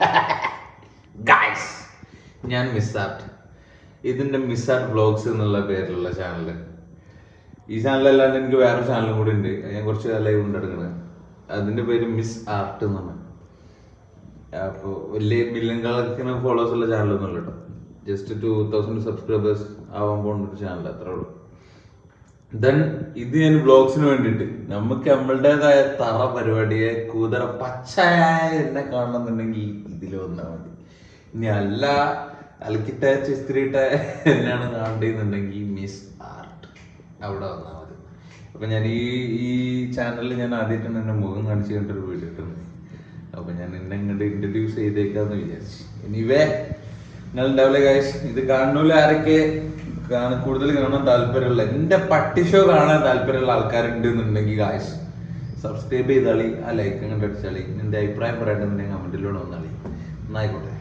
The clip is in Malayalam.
ഗായ്സ് ഞാൻ മിസ്സാർട്ട് ഇതിന്റെ മിസ്സാർട്ട് വ്ളോഗ്സ് എന്നുള്ള പേരിലുള്ള ചാനൽ ഈ ചാനലല്ലാണ്ട് എനിക്ക് വേറെ ചാനലും കൂടി ഉണ്ട്. ഞാൻ കുറച്ച് ലൈവ് ഉണ്ടെടുക്കുന്നത് അതിന്റെ പേര് മിസ് ആർട്ട് എന്നാണ്. അപ്പോൾ വലിയ മില്യൺ കണക്കിന് ഫോളോവേഴ്സ് ഉള്ള ചാനലൊന്നുമല്ല കേട്ടോ. ജസ്റ്റ് ടു തൗസൻഡ് സബ്സ്ക്രൈബേഴ്സ് ആവാൻ പോകുന്ന ഒരു ചാനൽ അത്രേ ഉള്ളൂ. ദെൻ ഇത് ഞാൻ വ്ളോഗ്സിന് വേണ്ടിയിട്ട് നമുക്ക് നമ്മളുടേതായ തറ പരിപാടിയെ കൂതറ പച്ചയായ എന്നെ കാണണമെന്നുണ്ടെങ്കിൽ ഇതിൽ വന്നാൽ മതി. ഇനി അല്ല അലക്കിട്ട ചിസ്ത്രിയിട്ട എന്നാണ് കാണേണ്ടതെന്നുണ്ടെങ്കിൽ മിസ് ആർട്ട് അവിടെ വന്നാൽ മതി. അപ്പൊ ഞാൻ ഈ ഈ ചാനലിൽ ഞാൻ ആദ്യമായിട്ടാണ് എന്റെ മുഖം കാണിച്ചു കണ്ടൊരു വീഡിയോ ഇട്ടുണ്ട് അപ്പൊ ഞാൻ എന്നെ ഇങ്ങോട്ട് ഇൻട്രൊഡ്യൂസ് ചെയ്തേക്കാന്ന് വിചാരിച്ചു. ഇനിവേ നിങ്ങൾ ഉണ്ടാവില്ല കാശ് ഇത് കാണൂല ആരൊക്കെ കാണാൻ കൂടുതൽ കാണാൻ താല്പര്യമുള്ള. എന്റെ പട്ടി ഷോ കാണാൻ താല്പര്യമുള്ള ആൾക്കാരുണ്ട് എന്നുണ്ടെങ്കിൽ ഗായ്സ് സബ്സ്ക്രൈബ് ചെയ്താളി ആ ലൈക്ക് അങ്ങോട്ട് അടിച്ചാളി നിന്റെ അഭിപ്രായം പറയണ്ടെന്നുണ്ടെങ്കിൽ കമന്റിലൂടെ വന്നാളി. എന്നായിക്കോട്ടെ.